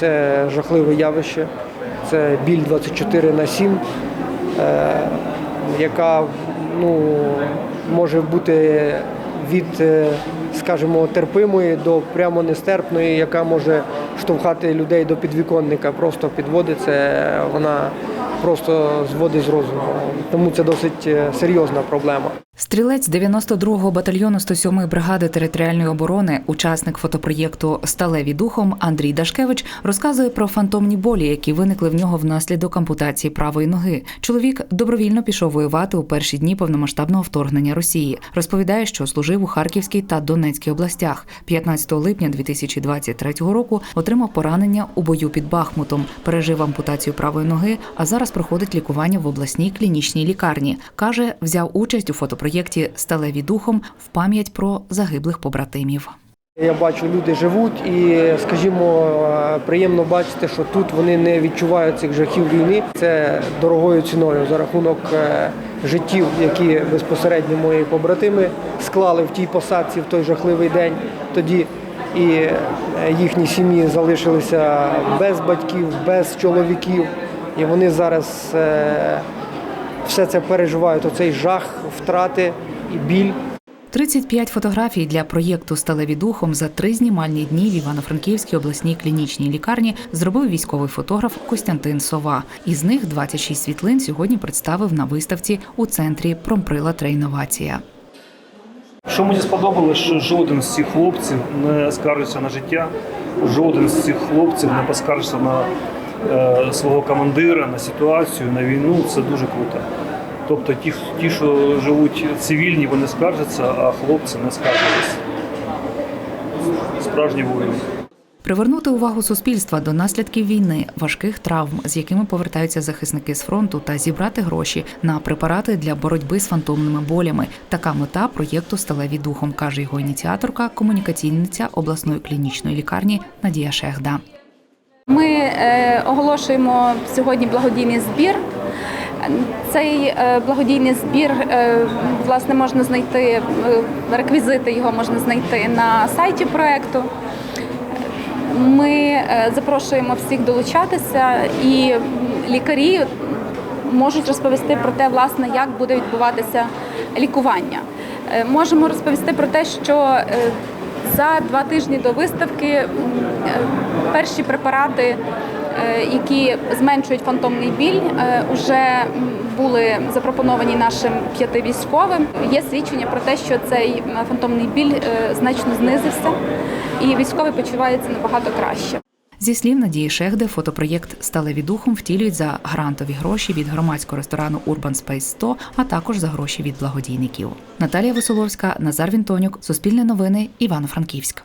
це жахливе явище. Це біль 24 на 7, е, яка ну, може бути від, е, скажімо, терпимої до прямо нестерпної, яка може штовхати людей до підвіконника. Просто підводиться. вона просто зводить з розуму. Тому це досить е, серйозна проблема. Стрілець 92-го батальйону 107-ї бригади територіальної оборони, учасник фотопроєкту Сталеві духом Андрій Дашкевич розказує про фантомні болі, які виникли в нього внаслідок ампутації правої ноги. Чоловік добровільно пішов воювати у перші дні повномасштабного вторгнення Росії. Розповідає, що служив у Харківській та Донецькій областях. 15 липня 2023 року отримав поранення у бою під Бахмутом, пережив ампутацію правої ноги, а зараз проходить лікування в обласній клінічній лікарні. каже, взяв участь у фотопроєкті Сталеві духом в пам'ять про загиблих побратимів. Я бачу, люди живуть, і, скажімо, приємно бачити, що тут вони не відчувають цих жахів війни. Це дорогою ціною за рахунок е, життів, які безпосередньо мої побратими склали в тій посадці в той жахливий день. Тоді і е, їхні сім'ї залишилися без батьків, без чоловіків, і вони зараз е, все це переживають. Оцей жах, втрати і біль. 35 фотографій для проєкту Сталеві духом за три знімальні дні в Івано-Франківській обласній клінічній лікарні зробив військовий фотограф Костянтин Сова. Із них 26 світлин сьогодні представив на виставці у центрі Промприлад Реінновація. Що мені сподобалось, що жоден з цих хлопців не скаржиться на життя, жоден з цих хлопців не поскаржиться на свого командира, на ситуацію, на війну. Це дуже круто. Тобто ті, ті, що живуть цивільні, вони скаржаться, а хлопці не скаржились. Справжні воїни. Привернути увагу суспільства до наслідків війни, важких травм, з якими повертаються захисники з фронту, та зібрати гроші на препарати для боротьби з фантомними болями. Така мета проєкту Сталеві духом каже його ініціаторка, комунікаційниця обласної клінічної лікарні Надія Шехда. Ми е, оголошуємо сьогодні благодійний збір. Цей е, благодійний збір е, власне можна знайти реквізити його можна знайти на сайті проекту. Ми запрошуємо всіх долучатися, і лікарі можуть розповісти про те, власне, як буде відбуватися лікування. Можемо розповісти про те, що за два тижні до виставки е, перші препарати, е, які зменшують фантомний біль, вже були запропоновані нашим п'яти військовим. Є свідчення про те, що цей фантомний біль е, значно знизився, і військовий почувається набагато краще. Зі слів Надії Шехде, фотопроєкт Сталеві духом втілюють за грантові гроші від громадського ресторану Urban Space 100, а також за гроші від благодійників. Наталія Веселовська, Назар Вінтонюк, Суспільне новини, Івано-Франківськ.